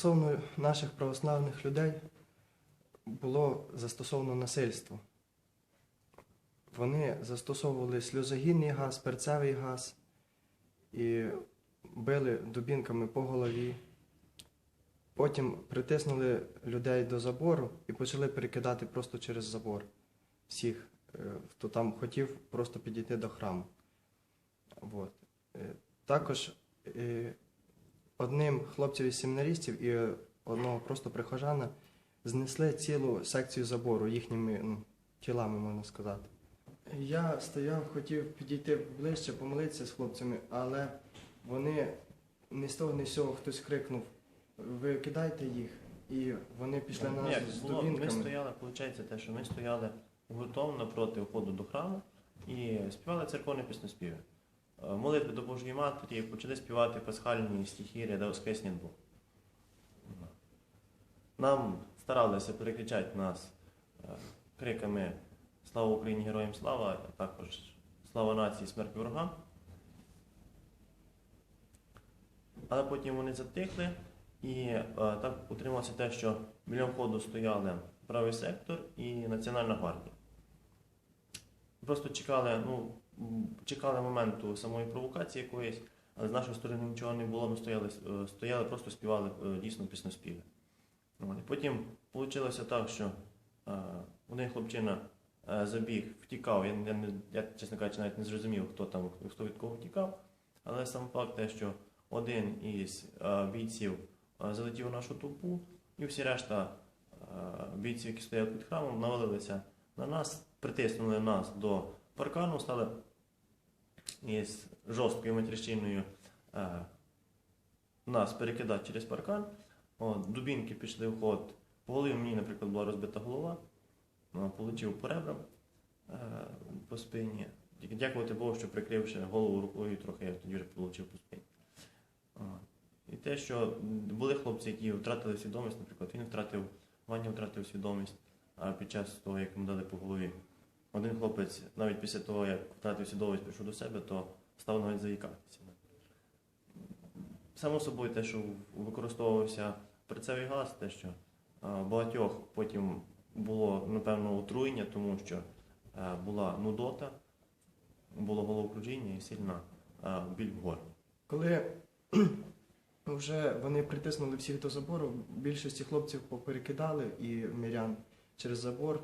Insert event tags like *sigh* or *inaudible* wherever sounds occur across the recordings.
стосовно наших православних людей було застосовано насильство. Вони застосовували сльозогінний газ, перцевий газ і били дубінками по голові. Потім притиснули людей до забору і почали перекидати просто через забор всіх, е, хто там хотів просто підійти до храму. От. Е, Також е, одним хлопців із семінарістів і одного просто прихожана знесли цілу секцію забору їхніми ну, тілами, можна сказати. Я стояв, хотів підійти ближче, помолитися з хлопцями, але вони ні з того, ні з цього хтось крикнув: ви кидайте їх, і вони пішли на нас з було, ми стояли, виходить, те, що ми стояли гуртом напроти входу до храму і співали церковні піснеспіви. Е, Молитви до Божої Матері почали співати пасхальні стихи «Да воскреснет Бог». Нам старалися перекричати нас е, криками Слава Україні, героям слава, а також Слава нації, смерть ворогам. Але потім вони затихли, і е, так утрималося те, що біля входу стояли правий сектор і Національна гвардія. Просто чекали, ну, чекали моменту самої провокації якоїсь, але з нашої сторони нічого не було, ми стояли, е, стояли просто співали е, дійсно піснеспіви. Потім вийшло так, що е, один хлопчина забіг, втікав. Я, я, я, чесно кажучи, навіть не зрозумів, хто там, хто від кого втікав. Але сам факт те, що один із бійців залетів у нашу толпу, і всі решта бійців, які стояли під храмом, навалилися на нас, притиснули нас до паркану, стали із жорсткою матерщиною е, нас перекидати через паркан. От, дубінки пішли в ход. По голові мені, наприклад, була розбита голова, ну, получив по ребрам е, по спині. Дякувати Богу, що прикривши голову рукою, трохи я тоді вже отримав по спині. І те, що були хлопці, які втратили свідомість, наприклад, він втратив, Ваня втратив свідомість під час того, як йому дали по голові. Один хлопець, навіть після того, як втратив свідомість, прийшов до себе, то став навіть заїкатися. Само собою те, що використовувався перцевий газ, те, що багатьох потім було, напевно, отруєння, тому що е, була нудота, було головокружіння і сильна е, біль в горлі. Коли *clears throat* вже вони притиснули всіх до забору, більшості хлопців поперекидали і мирян через забор.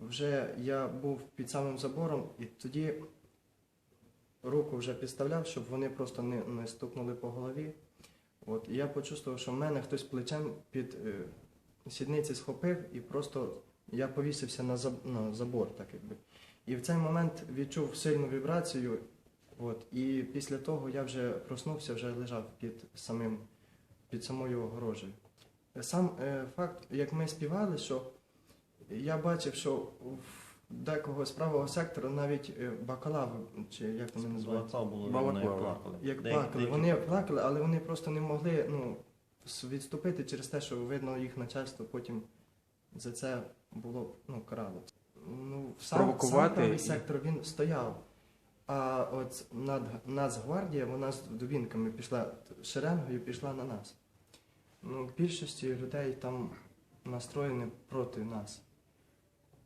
Вже я був під самим забором, і тоді руку вже підставляв, щоб вони просто не, не стукнули по голові. От, і я почувствував, що в мене хтось плечем під е, сідниці схопив і просто я повісився на, заб, на забор, так якби. І в цей момент відчув сильну вібрацію, От, і після того я вже проснувся, вже лежав під самим під самою огорожею. Сам е, факт, як ми співали, що я бачив, що в декого з правого сектору навіть е, бакалави, чи як вони називаються, було Балаклава. як плакали. як Деякі- плакали. деякі Вони плакали, але вони просто не могли ну, с- відступити через те, що видно їх начальство потім за це було ну, карало. Ну, сам, Провокувати сам правий і- сектор він стояв. А от над, Нацгвардія, вона з дубінками пішла шеренгою пішла на нас. Ну, більшості людей там настроєні проти нас.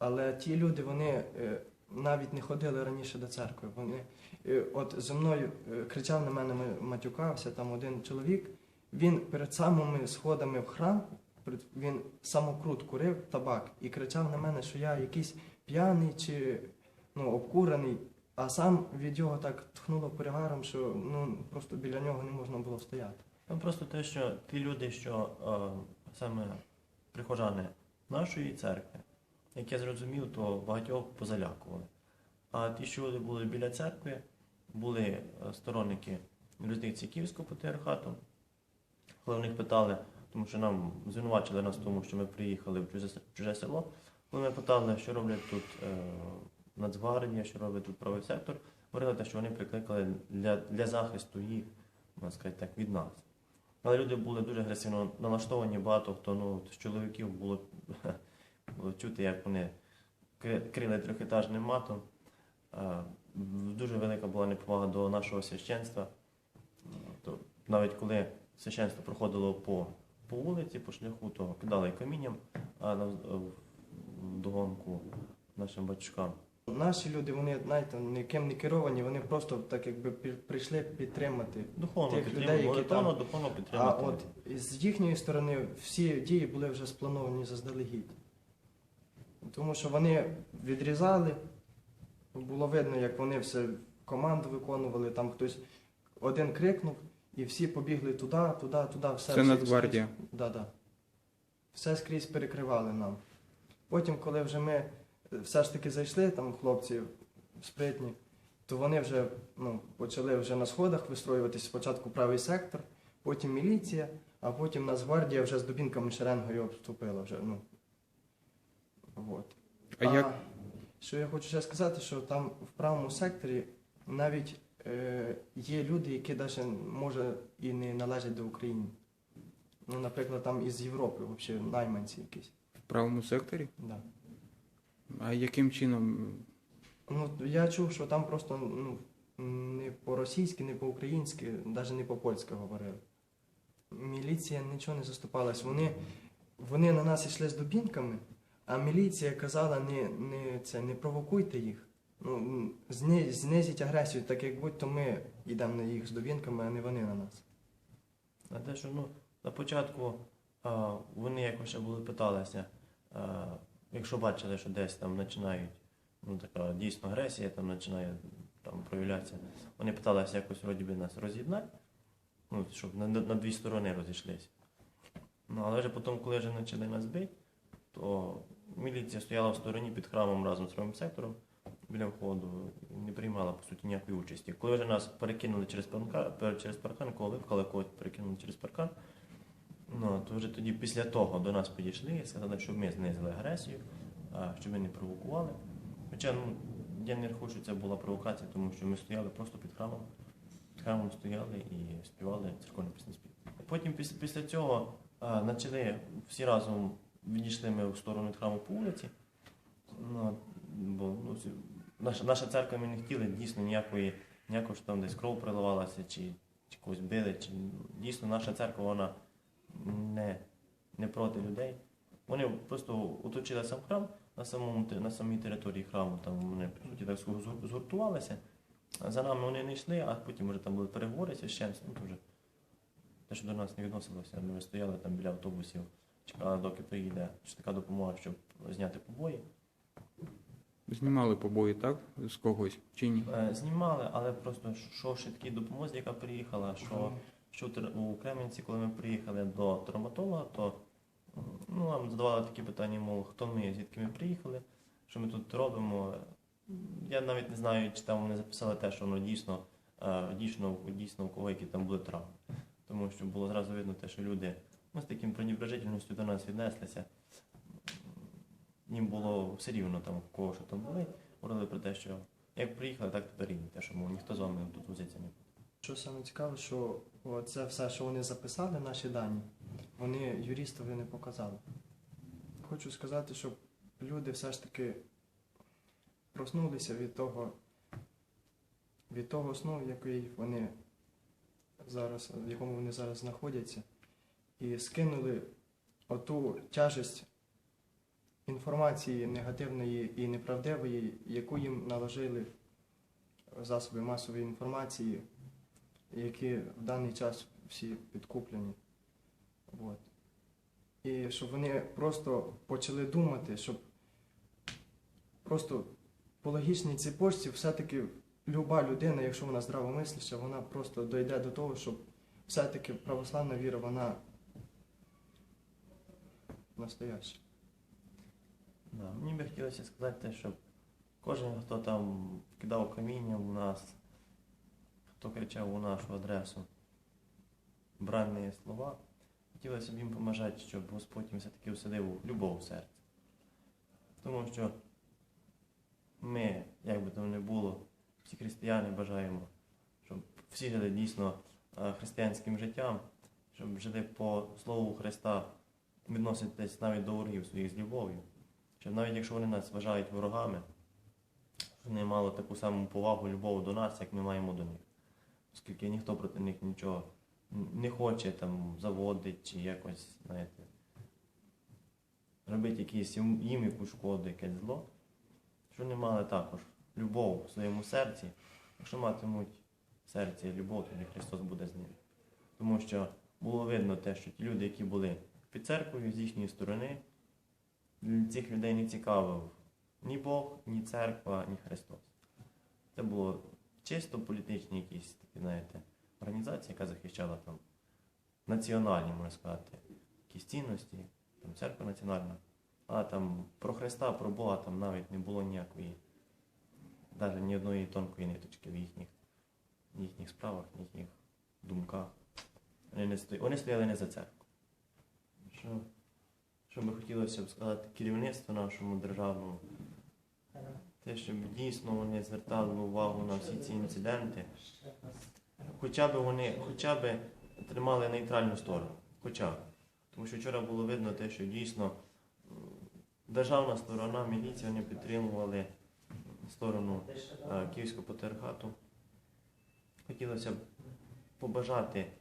Але ті люди, вони е, навіть не ходили раніше до церкви. Вони е, от зі мною е, кричав на мене, ма- матюкався там один чоловік. Він перед самими сходами в храм, він самокрут курив табак і кричав на мене, що я якийсь п'яний чи ну, обкурений, а сам від його так тхнуло перегаром, що ну, просто біля нього не можна було стояти. Там просто те, що ті люди, що е, саме прихожани нашої церкви, як я зрозумів, то багатьох позалякували. А ті, що були біля церкви, були е, сторонники юрисдикції Київського патріархату. Коли в них питали, тому що нам звинувачили нас в тому, що ми приїхали в чуже, чуже село. Коли ми питали, що роблять тут е, Нацгвардія, що робить тут правий сектор, говорили, що вони прикликали для, для захисту їх, можна сказати так, від нас. Але люди були дуже агресивно налаштовані, багато хто ну, з чоловіків було *laughs* чути, як вони крили трьохетажним матом. Дуже велика була неповага до нашого священства. То навіть коли священство проходило по по вулиці, по шляху, то кидали камінням, а на догонку нашим батькам. Наші люди, вони знаєте, ніким не керовані, вони просто так якби прийшли підтримати. Духовно Тих людей, які там- духовно А от з їхньої сторони всі дії були вже сплановані заздалегідь. Тому що вони відрізали, було видно, як вони все команду виконували, там хтось один крикнув, і всі побігли туди, туди, туди, все. Це Нацгвардія. Да, да. Все скрізь перекривали нам. Потім, коли вже ми е, все ж таки зайшли, там хлопці спритні, то вони вже ну, почали вже на сходах вистроюватися спочатку правий сектор, потім міліція, а потім Нацгвардія вже з дубінками шеренгою обступила вже. Ну. От. А як Що я хочу ще сказати, що там в правому секторі навіть е, є люди, які навіть може і не належать до України. Ну, наприклад, там із Європи, взагалі, найманці якісь. в правому секторі? Да. А яким чином? Ну, я чув, що там просто ну, не по-російськи, не по-українськи, навіть не по-польськи говорили. Міліція нічого не заступалась. Вони, вони на нас йшли з дубінками, а міліція казала, не, не, це, не провокуйте їх. Ну, знизіть агресію, так як будь-то ми йдемо на їх з дубінками, а не вони на нас. А те, що ну, на початку а, вони якось ще були питалися, а, якщо бачили, що десь там починають, ну така дійсно агресія там починає там проявлятися, вони питалися якось вроді би нас роз'єднати, ну, щоб на, на дві сторони розійшлися. Ну, але вже потім, коли вже почали нас бити, то міліція стояла в стороні під храмом разом з правим сектором біля входу і не приймала по суті ніякої участі. Коли вже нас перекинули через паркан, через паркан, коли випхали когось перекинули через паркан, ну, то вже тоді після того до нас підійшли і сказали, щоб ми знизили агресію, щоб ми не провокували. Хоча ну, я не рахую, що це була провокація, тому що ми стояли просто під храмом. Під храмом стояли і співали церковний пісний спів. Потім після, після цього почали всі разом відійшли ми в сторону від храму по вулиці. Ну, бо ну, наша, наша церква ми не хотіли дійсно ніякої, ніякого, що там десь кров приливалася, чи, чи когось били. Чи, дійсно, наша церква вона не, не проти людей. Вони просто оточили сам храм на, самому, на самій території храму. Там вони по суті, так згуртувалися. За нами вони не йшли, а потім вже там були переговори священства. Ну, те, що до нас не відносилося. Ми стояли там біля автобусів, чекали, доки приїде чи така допомога, щоб зняти побої. Знімали побої, так? З когось чи ні? Е, Знімали, але просто що такій допомозі, яка приїхала, що, що у Кременці, коли ми приїхали до травматолога, то ну, нам задавали такі питання, мов, хто ми, звідки ми приїхали, що ми тут робимо. Я навіть не знаю, чи там вони записали те, що воно дійсно, е, дійсно, дійсно у кого які там були травми. Тому що було зразу видно те, що люди ну, з таким пренебрежительністю до нас віднеслися. Їм було все рівно там, кого що там були. Говорили про те, що як приїхали, так тепер і те, що мов, ніхто з вами тут возиться не буде. Що саме цікаве, що це все, що вони записали, наші дані, вони юристові не показали. Хочу сказати, щоб люди все ж таки проснулися від того, від того сну, який вони зараз, в якому вони зараз знаходяться, і скинули оту тяжесть інформації негативної і неправдивої, яку їм наложили засоби масової інформації, які в даний час всі підкуплені. От. І щоб вони просто почали думати, щоб просто по логічній цепочці все-таки люба людина, якщо вона здравомисляща, вона просто дойде до того, щоб все-таки православна віра, вона настояща. Да. Мені би хотілося сказати те, щоб кожен, хто там кидав каміння у нас, хто кричав у нашу адресу бранні слова, хотілося б їм побажати, щоб Господь їм все-таки вселив любов в серце. Тому що ми, як би там не було, всі християни бажаємо, щоб всі жили дійсно е, християнським життям, щоб жили по Слову Христа, відноситись навіть до ворогів своїх з любов'ю. Щоб навіть якщо вони нас вважають ворогами, вони мали таку саму повагу, любов до нас, як ми маємо до них. Оскільки ніхто проти них нічого не хоче там заводити чи якось, знаєте, робити якісь їм якусь шкоду, якесь зло, що вони мали також любов в своєму серці. Якщо матимуть серці любов, тоді Христос буде з ними. Тому що було видно те, що ті люди, які були під церквою з їхньої сторони, цих людей не цікавив ні Бог, ні церква, ні Христос. Це було чисто політичні якісь такі, знаєте, організації, яка захищала там національні, можна сказати, якісь цінності, там церква національна. А там про Христа, про Бога там навіть не було ніякої, навіть ні одної тонкої ниточки в їхніх, їхніх справах, в їхніх думках. Вони, не сто... Вони стояли не за церкву. Що, що би хотілося б сказати керівництву нашому державному, те, щоб дійсно вони звертали увагу на всі ці інциденти, хоча б вони хоча б тримали нейтральну сторону. Хоча. Тому що вчора було видно те, що дійсно державна сторона, міліція вони підтримували сторону е, Київського патріархату. Хотілося б побажати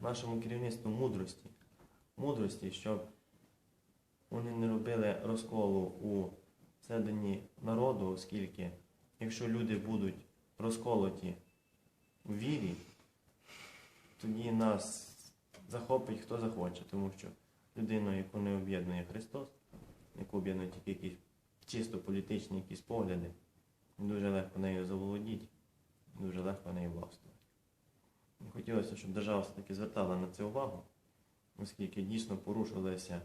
нашому керівництву мудрості. Мудрості, щоб вони не робили розколу у всередині народу, оскільки якщо люди будуть розколоті у вірі, тоді нас захопить хто захоче, тому що людину, яку не об'єднує Христос, яку об'єднують тільки якісь чисто політичні якісь погляди, дуже легко нею заволодіти, дуже легко нею властвувати. Хотілося, щоб держава все-таки звертала на це увагу, оскільки дійсно порушилися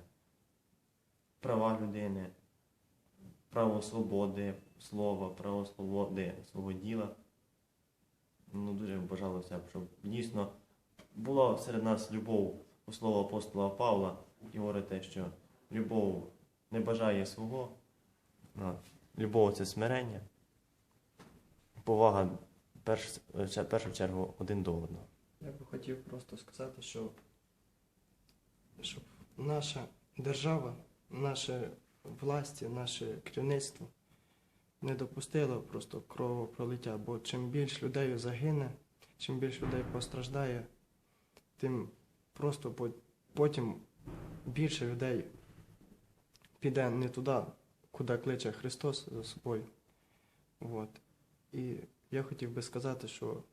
права людини, право свободи слова, право свободи свого діла. Ну, дуже бажалося б, щоб дійсно була серед нас любов у слово апостола Павла, і говорить що любов не бажає свого, любов це смирення, повага перш, першу чергу один до одного. Я би хотів просто сказати, що щоб наша держава, наші власті, наше керівництво не допустило просто кровопролиття, бо чим більше людей загине, чим більше людей постраждає, тим просто потім більше людей піде не туди, куди кличе Христос за собою. От. І я хотів би сказати, що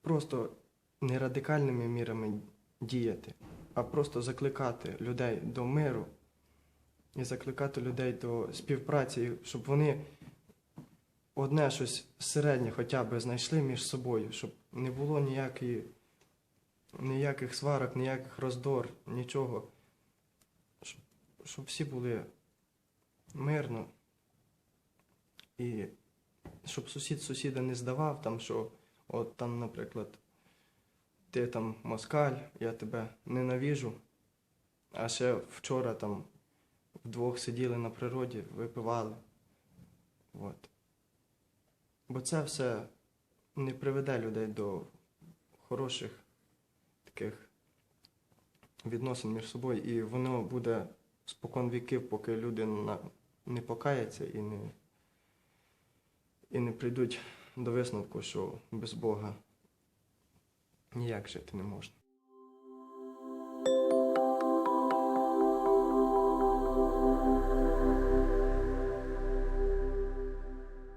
просто не радикальними мірами діяти, а просто закликати людей до миру і закликати людей до співпраці, щоб вони одне щось середнє хоча б знайшли між собою, щоб не було ніякої, ніяких сварок, ніяких роздор, нічого. Щоб, всі були мирно. І щоб сусід сусіда не здавав, там, що от там, наприклад, ти там москаль, я тебе ненавіжу. А ще вчора там вдвох сиділи на природі, випивали. От. Бо це все не приведе людей до хороших таких відносин між собою, і воно буде спокон віків, поки люди не покаяться і не, і не прийдуть до висновку, що без Бога ніяк жити не можна.